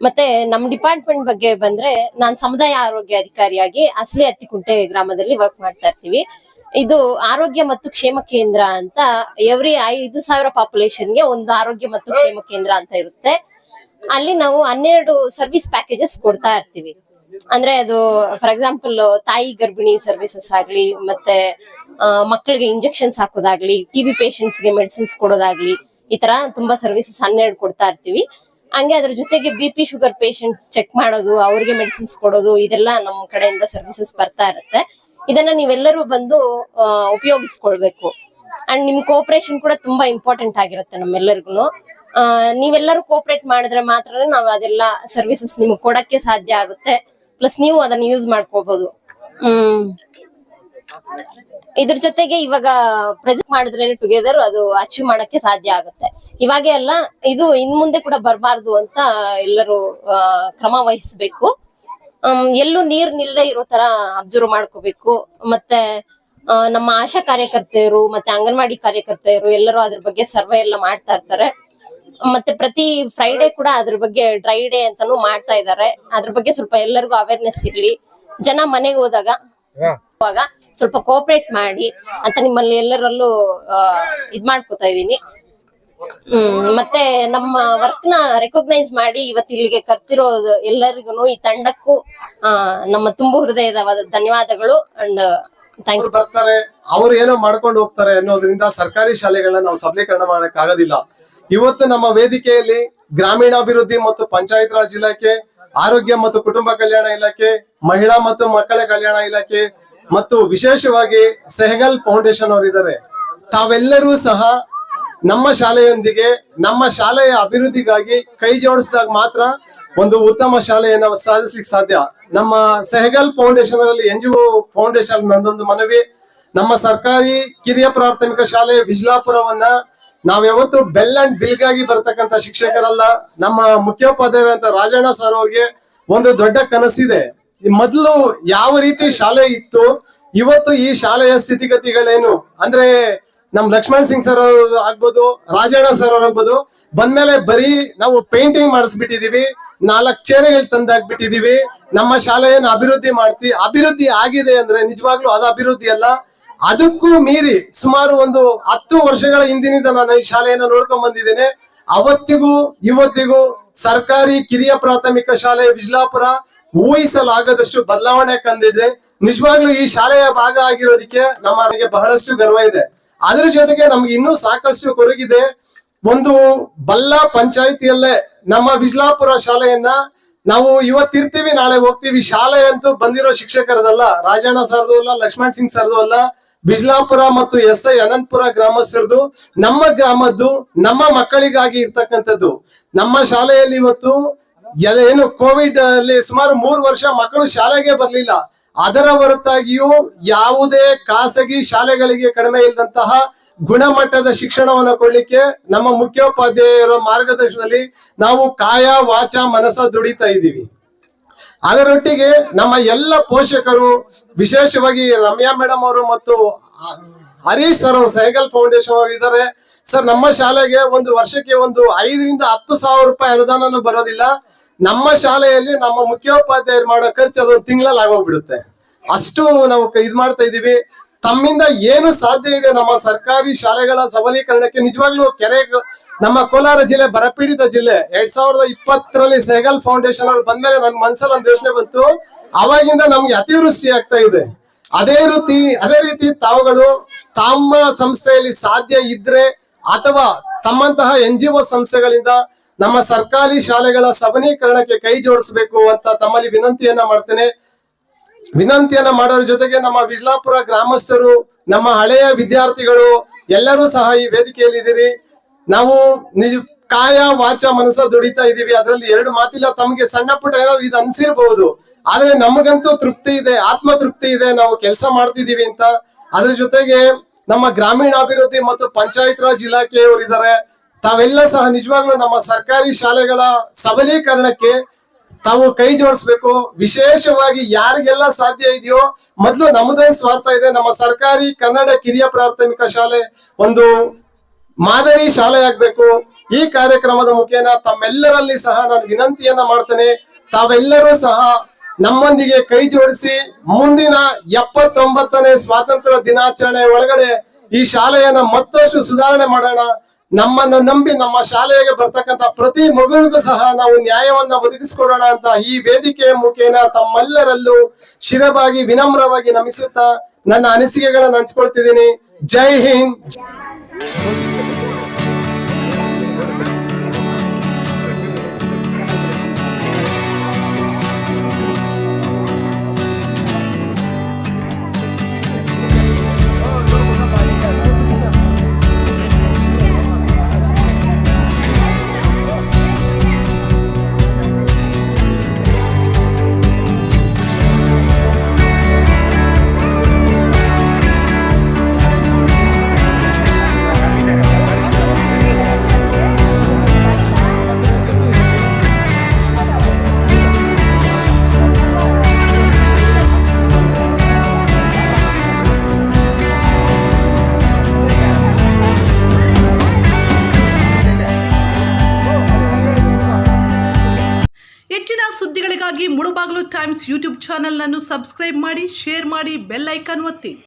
ಮತ್ತೆ ನಮ್ ಡಿಪಾರ್ಟ್ಮೆಂಟ್ ಬಗ್ಗೆ ಬಂದ್ರೆ ನಾನ್ ಸಮುದಾಯ ಆರೋಗ್ಯ ಅಧಿಕಾರಿಯಾಗಿ ಅಸಲಿ ಅತ್ತಿಕುಂಟೆ ಗ್ರಾಮದಲ್ಲಿ ವರ್ಕ್ ಮಾಡ್ತಾ ಇರ್ತೀವಿ. ಇದು ಆರೋಗ್ಯ ಮತ್ತು ಕ್ಷೇಮ ಕೇಂದ್ರ ಅಂತ ಎವ್ರಿ ಐದು ಸಾವಿರ ಪಾಪ್ಯುಲೇಷನ್ಗೆ ಒಂದು ಆರೋಗ್ಯ ಮತ್ತು ಕ್ಷೇಮ ಕೇಂದ್ರ ಅಂತ ಇರುತ್ತೆ. ಅಲ್ಲಿ ನಾವು ಹನ್ನೆರಡು ಸರ್ವಿಸ್ ಪ್ಯಾಕೇಜಸ್ ಕೊಡ್ತಾ ಇರ್ತೀವಿ. ಅಂದ್ರೆ ಅದು ಫಾರ್ ಎಕ್ಸಾಂಪಲ್ ತಾಯಿ ಗರ್ಭಿಣಿ ಸರ್ವಿಸಸ್ ಆಗ್ಲಿ, ಮತ್ತೆ ಮಕ್ಕಳಿಗೆ ಇಂಜೆಕ್ಷನ್ಸ್ ಹಾಕೋದಾಗ್ಲಿ ಟಿ ಬಿ ಗೆ ಮೆಡಿಸಿನ್ಸ್ ಕೊಡೋದಾಗ್ಲಿ, ಈ ತರ ತುಂಬಾ ಸರ್ವಿಸಸ್ ಹನ್ನೆರಡು ಕೊಡ್ತಾ ಇರ್ತೀವಿ. ಹಂಗೆ ಅದ್ರ ಜೊತೆಗೆ B P sugar patient check ಮಾಡೋದು, ಅವ್ರಿಗೆ ಮೆಡಿಸಿನ್ಸ್ ಕೊಡೋದು, ಇದೆಲ್ಲ ನಮ್ಮ ಕಡೆಯಿಂದ ಸರ್ವಿಸಸ್ ಬರ್ತಾ ಇರುತ್ತೆ. ಇದನ್ನ ನೀವೆಲ್ಲರೂ ಬಂದು ಉಪಯೋಗಿಸ್ಕೊಳ್ಬೇಕು. ಅಂಡ್ ನಿಮ್ ಕೋಪರೇಷನ್ ಕೂಡ ತುಂಬಾ ಇಂಪಾರ್ಟೆಂಟ್ ಆಗಿರುತ್ತೆ ನಮ್ಮೆಲ್ಲರಿಗೂ. ನೀವೆಲ್ಲರೂ ಕೋಪರೇಟ್ ಮಾಡಿದ್ರೆ ಮಾತ್ರ ನಾವು ಅದೆಲ್ಲ ಸರ್ವಿಸಸ್ ನಿಮ್ಗೆ ಕೊಡಕ್ಕೆ ಸಾಧ್ಯ ಆಗುತ್ತೆ. ಪ್ಲಸ್ ನೀವು ಅದನ್ನ ಯೂಸ್ ಮಾಡ್ಕೋಬಹುದು ಹ್ಮ್. ಇದ್ರ ಜೊತೆಗೆ ಇವಾಗ ಪ್ರೆಸೆಂಟ್ ಮಾಡಿದ್ರೆ ಟುಗೆದರ್ ಅದು ಅಚೀವ್ ಮಾಡಕ್ಕೆ ಸಾಧ್ಯ ಆಗುತ್ತೆ. ಇವಾಗೆ ಅಲ್ಲ, ಇದು ಇನ್ ಮುಂದೆ ಕೂಡ ಬರಬಾರ್ದು ಅಂತ ಎಲ್ಲರೂ ಕ್ರಮ ವಹಿಸ್ಬೇಕು. ಎಲ್ಲೂ ನೀರ್ ನಿಲ್ದೇ ಇರೋ ತರ ಅಬ್ಸರ್ವ್ ಮಾಡ್ಕೋಬೇಕು. ಮತ್ತೆ ನಮ್ಮ ಆಶಾ ಕಾರ್ಯಕರ್ತೆಯರು ಮತ್ತೆ ಅಂಗನವಾಡಿ ಕಾರ್ಯಕರ್ತೆಯರು ಎಲ್ಲರೂ ಅದ್ರ ಬಗ್ಗೆ ಸರ್ವೆ ಎಲ್ಲ ಮಾಡ್ತಾ ಇರ್ತಾರೆ. ಮತ್ತೆ ಪ್ರತಿ ಫ್ರೈಡೆ ಕೂಡ ಅದ್ರ ಬಗ್ಗೆ ಡ್ರೈ ಡೇ ಅಂತಾನು ಮಾಡ್ತಾ ಇದ್ದಾರೆ ಅದ್ರ ಬಗ್ಗೆ ಸ್ವಲ್ಪ ಎಲ್ಲರಿಗೂ ಅವೇರ್ನೆಸ್ ಇರ್ಲಿ. ಜನ ಮನೆಗೆ ಹೋದಾಗ ಸ್ವಲ್ಪ ಕೋಪರೇಟ್ ಮಾಡಿ ಅಂತ ನಿಮ್ಮಲ್ಲಿ ಎಲ್ಲರಲ್ಲೂ ಇದ್ ಮಾಡ್ಕೋತಾ ಇದೀನಿ. ಮತ್ತೆ ನಮ್ಮ ವರ್ಕ್ನ ರೆಕಗ್ನೈಸ್ ಮಾಡಿ ಇವತ್ತು ಇಲ್ಲಿಗೆ ಕರ್ತಿರೋ ಎಲ್ಲರಿಗೂ ಈ ತಂಡಕ್ಕೂ ನಮ್ಮ ತುಂಬು ಹೃದಯದ ಧನ್ಯವಾದಗಳು ಅಂಡ್ ಅವ್ರು ಬರ್ತಾರೆ, ಅವ್ರು ಏನೋ ಮಾಡ್ಕೊಂಡು ಹೋಗ್ತಾರೆ ಅನ್ನೋದ್ರಿಂದ ಸರ್ಕಾರಿ ಶಾಲೆಗಳನ್ನ ನಾವು ಸಬಲೀಕರಣ ಮಾಡಕ್ ಆಗೋದಿಲ್ಲ ಇವತ್ತು ನಮ್ಮ ವೇದಿಕೆಯಲ್ಲಿ ಗ್ರಾಮೀಣಾಭಿವೃದ್ಧಿ ಮತ್ತು ಪಂಚಾಯತ್ ರಾಜ್ ಇಲಾಖೆ, ಆರೋಗ್ಯ ಮತ್ತು ಕುಟುಂಬ ಕಲ್ಯಾಣ ಇಲಾಖೆ, ಮಹಿಳಾ ಮತ್ತು ಮಕ್ಕಳ ಕಲ್ಯಾಣ ಇಲಾಖೆ ಮತ್ತು ವಿಶೇಷವಾಗಿ ಸೆಹಗಲ್ ಫೌಂಡೇಶನ್ ಅವರಿದ್ದಾರೆ. ತಾವೆಲ್ಲರೂ ಸಹ ನಮ್ಮ ಶಾಲೆಯೊಂದಿಗೆ, ನಮ್ಮ ಶಾಲೆಯ ಅಭಿವೃದ್ಧಿಗಾಗಿ ಕೈ ಜೋಡಿಸಿದಾಗ ಮಾತ್ರ ಒಂದು ಉತ್ತಮ ಶಾಲೆಯನ್ನು ಸಾಧಿಸ್ಲಿಕ್ಕೆ ಸಾಧ್ಯ. ನಮ್ಮ ಸೆಹಗಲ್ ಫೌಂಡೇಶನ್ ಅಲ್ಲಿ ಎನ್ ಜಿ ಒ ಫೌಂಡೇಶನ್ ನಂದೊಂದು ಮನವಿ. ನಮ್ಮ ಸರ್ಕಾರಿ ಕಿರಿಯ ಪ್ರಾಥಮಿಕ ಶಾಲೆ ವಿಜ್ಲಾಪುರವನ್ನ ನಾವ್ ಯಾವತ್ತು ಬೆಲ್ ಅಂಡ್ ಬಿಲ್ಗಾಗಿ ಬರ್ತಕ್ಕಂತ ಶಿಕ್ಷಕರಲ್ಲ. ನಮ್ಮ ಮುಖ್ಯೋಪಾಧ್ಯಾಯರಂತ ರಾಜಣ್ಣ ಸರ್ ಅವ್ರಿಗೆ ಒಂದು ದೊಡ್ಡ ಕನಸಿದೆ. ಮೊದಲು ಯಾವ ರೀತಿ ಶಾಲೆ ಇತ್ತು, ಇವತ್ತು ಈ ಶಾಲೆಯ ಸ್ಥಿತಿಗತಿಗಳೇನು? ಅಂದ್ರೆ ನಮ್ ಲಕ್ಷ್ಮಣ್ ಸಿಂಗ್ ಸರ್ ಅವ್ರು ಆಗ್ಬೋದು, ರಾಜಣ್ಣ ಸರ್ ಅವ್ರು ಆಗ್ಬೋದು. ಬಂದ್ಮೇಲೆ ಬರೀ ನಾವು ಪೇಂಟಿಂಗ್ ಮಾಡಿಸ್ಬಿಟ್ಟಿದೀವಿ. ನಾಲ್ಕು ಚೇರೆಗಳು ತಂದಾಕ್ಬಿಟ್ಟಿದೀವಿ. ನಮ್ಮ ಶಾಲೆಯನ್ನು ಅಭಿವೃದ್ಧಿ ಮಾಡ್ತಿ, ಅಭಿವೃದ್ಧಿ ಆಗಿದೆ ಅಂದ್ರೆ ನಿಜವಾಗ್ಲೂ ಅದು ಅಭಿವೃದ್ಧಿ ಅಲ್ಲ. ಅದಕ್ಕೂ ಮೀರಿ ಸುಮಾರು ಒಂದು ಹತ್ತು ವರ್ಷಗಳ ಹಿಂದಿನಿಂದ ನಾನು ಈ ಶಾಲೆಯನ್ನು ನೋಡ್ಕೊಂಡ್ ಬಂದಿದ್ದೇನೆ. ಅವತ್ತಿಗೂ, ಇವತ್ತಿಗೂ ಸರ್ಕಾರಿ ಕಿರಿಯ ಪ್ರಾಥಮಿಕ ಶಾಲೆ ವಿಜ್ಲಾಪುರ ಊಹಿಸಲಾಗದಷ್ಟು ಬದಲಾವಣೆ ಕಂಡಿದೆ. ನಿಜವಾಗ್ಲೂ ಈ ಶಾಲೆಯ ಭಾಗ ಆಗಿರೋದಕ್ಕೆ ನಮ್ಮ ಬಹಳಷ್ಟು ಗರ್ವ ಇದೆ. ಅದ್ರ ಜೊತೆಗೆ ನಮ್ಗೆ ಇನ್ನೂ ಸಾಕಷ್ಟು ಕೊರಗಿದೆ. ಒಂದು ಬಲ್ಲ ಪಂಚಾಯಿತಿಯಲ್ಲೇ ನಮ್ಮ ವಿಜ್ಲಾಪುರ ಶಾಲೆಯನ್ನ ನಾವು ಇವತ್ತಿರ್ತೀವಿ, ನಾಳೆ ಹೋಗ್ತೀವಿ. ಶಾಲೆ ಅಂತೂ ಬಂದಿರೋ ಶಿಕ್ಷಕರದಲ್ಲ, ರಾಜಣ್ಣ ಸರ್ದು ಅಲ್ಲ, ಲಕ್ಷ್ಮಣ್ ಸಿಂಗ್ ಸರ್ದು ಅಲ್ಲ, ಬಿಜ್ಲಾಪುರ ಮತ್ತು ಎಸ್ ಐ ಅನಂತಪುರ ಗ್ರಾಮಸ್ಥರದು, ನಮ್ಮ ಗ್ರಾಮದ್ದು, ನಮ್ಮ ಮಕ್ಕಳಿಗಾಗಿ ಇರ್ತಕ್ಕಂಥದ್ದು. ನಮ್ಮ ಶಾಲೆಯಲ್ಲಿ ಇವತ್ತು ಏನು ಕೋವಿಡ್ ಅಲ್ಲಿ ಸುಮಾರು ಮೂರು ವರ್ಷ ಮಕ್ಕಳು ಶಾಲೆಗೆ ಬರ್ಲಿಲ್ಲ. ಅದರ ಹೊರತಾಗಿಯೂ ಯಾವುದೇ ಖಾಸಗಿ ಶಾಲೆಗಳಿಗೆ ಕಡಿಮೆ ಇಲ್ಲದಂತಹ ಗುಣಮಟ್ಟದ ಶಿಕ್ಷಣವನ್ನು ಕೊಡಲಿಕ್ಕೆ ನಮ್ಮ ಮುಖ್ಯೋಪಾಧ್ಯಾಯರ ಮಾರ್ಗದರ್ಶನದಲ್ಲಿ ನಾವು ಕಾಯ, ವಾಚ ಮನಸ ದುಡಿತಾ ಇದ್ದೀವಿ. ಅದರೊಟ್ಟಿಗೆ ನಮ್ಮ ಎಲ್ಲ ಪೋಷಕರು, ವಿಶೇಷವಾಗಿ ರಮ್ಯಾ ಮೇಡಮ್ ಅವರು ಮತ್ತು ಹರೀಶ್ ಸರ್ ಅವರು ಸೈಕಲ್ ಫೌಂಡೇಶನ್ ಅವರು ಇದ್ದಾರೆ. ಸರ್, ನಮ್ಮ ಶಾಲೆಗೆ ಒಂದು ವರ್ಷಕ್ಕೆ ಒಂದು ಐದರಿಂದ ಹತ್ತು ಸಾವಿರ ರೂಪಾಯಿ ಅನುದಾನನೂ ಬರೋದಿಲ್ಲ. ನಮ್ಮ ಶಾಲೆಯಲ್ಲಿ ನಮ್ಮ ಮುಖ್ಯೋಪಾಧ್ಯಾಯರು ಮಾಡೋ ಖರ್ಚು ಅದೊಂದು ತಿಂಗಳಲ್ಲಿ ಆಗೋಗ್ಬಿಡುತ್ತೆ. ಅಷ್ಟು ನಾವು ಇದ್ ಮಾಡ್ತಾ ಇದೀವಿ ತಮ್ಮಿಂದ ಏನು ಸಾಧ್ಯ ಇದೆ ನಮ್ಮ ಸರ್ಕಾರಿ ಶಾಲೆಗಳ ಸಬಲೀಕರಣಕ್ಕೆ? ನಿಜವಾಗ್ಲೂ ಕೆರೆ ನಮ್ಮ ಕೋಲಾರ ಜಿಲ್ಲೆ, ಬರಪೀಡಿತ ಜಿಲ್ಲೆ, ಎರಡ್ ಸಾವಿರದ ಇಪ್ಪತ್ತರಲ್ಲಿ ಸೆಹಗಲ್ ಫೌಂಡೇಶನ್ ಅವ್ರು ಬಂದ್ಮೇಲೆ ನನ್ ಮನ್ಸಲ್ಲಿ ಒಂದು ಯೋಚನೆ ಬಂತು. ಅವಾಗಿಂದ ನಮ್ಗೆ ಅತಿವೃಷ್ಟಿ ಆಗ್ತಾ ಇದೆ. ಅದೇ ರೀತಿ ಅದೇ ರೀತಿ ತಾವುಗಳು ತಮ್ಮ ಸಂಸ್ಥೆಯಲ್ಲಿ ಸಾಧ್ಯ ಇದ್ರೆ ಅಥವಾ ತಮ್ಮಂತಹ ಎನ್ ಜಿ ಒ ಸಂಸ್ಥೆಗಳಿಂದ ನಮ್ಮ ಸರ್ಕಾರಿ ಶಾಲೆಗಳ ಸಬಲೀಕರಣಕ್ಕೆ ಕೈ ಜೋಡಿಸಬೇಕು ಅಂತ ತಮ್ಮಲ್ಲಿ ವಿನಂತಿಯನ್ನ ಮಾಡ್ತೇನೆ. ವಿನಂತಿಯನ್ನ ಮಾಡೋದ್ರ ಜೊತೆಗೆ ನಮ್ಮ ವಿಜ್ಲಾಪುರ ಗ್ರಾಮಸ್ಥರು, ನಮ್ಮ ಹಳೆಯ ವಿದ್ಯಾರ್ಥಿಗಳು ಎಲ್ಲರೂ ಸಹ ಈ ವೇದಿಕೆಯಲ್ಲಿ ಇದ್ದೀರಿ. ನಾವು ನಿಜ ಕಾಯ, ವಾಚ, ಮನಸ್ಸ ದುಡಿತಾ ಇದೀವಿ ಅದರಲ್ಲಿ ಎರಡು ಮಾತಿಲ್ಲ, ತಮಗೆ ಸಣ್ಣ ಪುಟ್ಟ ಏನಾದ್ರು ಇದು ಅನ್ಸಿರ್ಬಹುದು ಆದ್ರೆ ನಮಗಂತೂ ತೃಪ್ತಿ ಇದೆ ಆತ್ಮ ತೃಪ್ತಿ ಇದೆ ನಾವು ಕೆಲಸ ಮಾಡ್ತಿದೀವಿ ಅಂತ. ಅದ್ರ ಜೊತೆಗೆ ನಮ್ಮ ಗ್ರಾಮೀಣಾಭಿವೃದ್ಧಿ ಮತ್ತು ಪಂಚಾಯತ್ ರಾಜ್ ಇಲಾಖೆಯವರು ಇದ್ದಾರೆ. ತಾವೆಲ್ಲ ಸಹ ನಿಜವಾಗ್ಲೂ ನಮ್ಮ ಸರ್ಕಾರಿ ಶಾಲೆಗಳ ಸಬಲೀಕರಣಕ್ಕೆ ತಾವು ಕೈ ಜೋಡಿಸ್ಬೇಕು. ವಿಶೇಷವಾಗಿ ಯಾರಿಗೆಲ್ಲ ಸಾಧ್ಯ ಇದೆಯೋ, ಮೊದಲು ನಮ್ಮದೇ ಸ್ವಾರ್ಥ ಇದೆ. ನಮ್ಮ ಸರ್ಕಾರಿ ಕನ್ನಡ ಕಿರಿಯ ಪ್ರಾಥಮಿಕ ಶಾಲೆ ಒಂದು ಮಾದರಿ ಶಾಲೆ ಆಗ್ಬೇಕು. ಈ ಕಾರ್ಯಕ್ರಮದ ಮುಖೇನ ತಮ್ಮೆಲ್ಲರಲ್ಲಿ ಸಹ ನಾನು ವಿನಂತಿಯನ್ನ ಮಾಡ್ತೇನೆ. ತಾವೆಲ್ಲರೂ ಸಹ ನಮ್ಮೊಂದಿಗೆ ಕೈ ಜೋಡಿಸಿ ಮುಂದಿನ ಎಪ್ಪತ್ತೊಂಬತ್ತನೇ ಸ್ವಾತಂತ್ರ್ಯ ದಿನಾಚರಣೆ ಒಳಗಡೆ ಈ ಶಾಲೆಯನ್ನ ಮತ್ತಷ್ಟು ಸುಧಾರಣೆ ಮಾಡೋಣ. ನಮ್ಮನ್ನ ನಂಬಿ ನಮ್ಮ ಶಾಲೆಗೆ ಬರ್ತಕ್ಕಂತ ಪ್ರತಿ ಮಗುವಿಗೂ ಸಹ ನಾವು ನ್ಯಾಯವನ್ನ ಒದಗಿಸಿಕೊಡೋಣ ಅಂತ ಈ ವೇದಿಕೆಯ ಮುಖೇನ ತಮ್ಮೆಲ್ಲರಲ್ಲೂ ಶಿರವಾಗಿ ವಿನಮ್ರವಾಗಿ ನಮಿಸುತ್ತಾ ನನ್ನ ಅನಿಸಿಕೆಗಳನ್ನ ಹಂಚ್ಕೊಳ್ತಿದ್ದೀನಿ. ಜೈ ಹಿಂದ್. ಯೂಟ್ಯೂಬ್ ಚಾನಲ್ನನ್ನು ಸಬ್ಸ್ಕ್ರೈಬ್ ಮಾಡಿ ಶೇರ್ ಮಾಡಿ ಬೆಲ್ ಐಕಾನ್ ಒತ್ತಿ.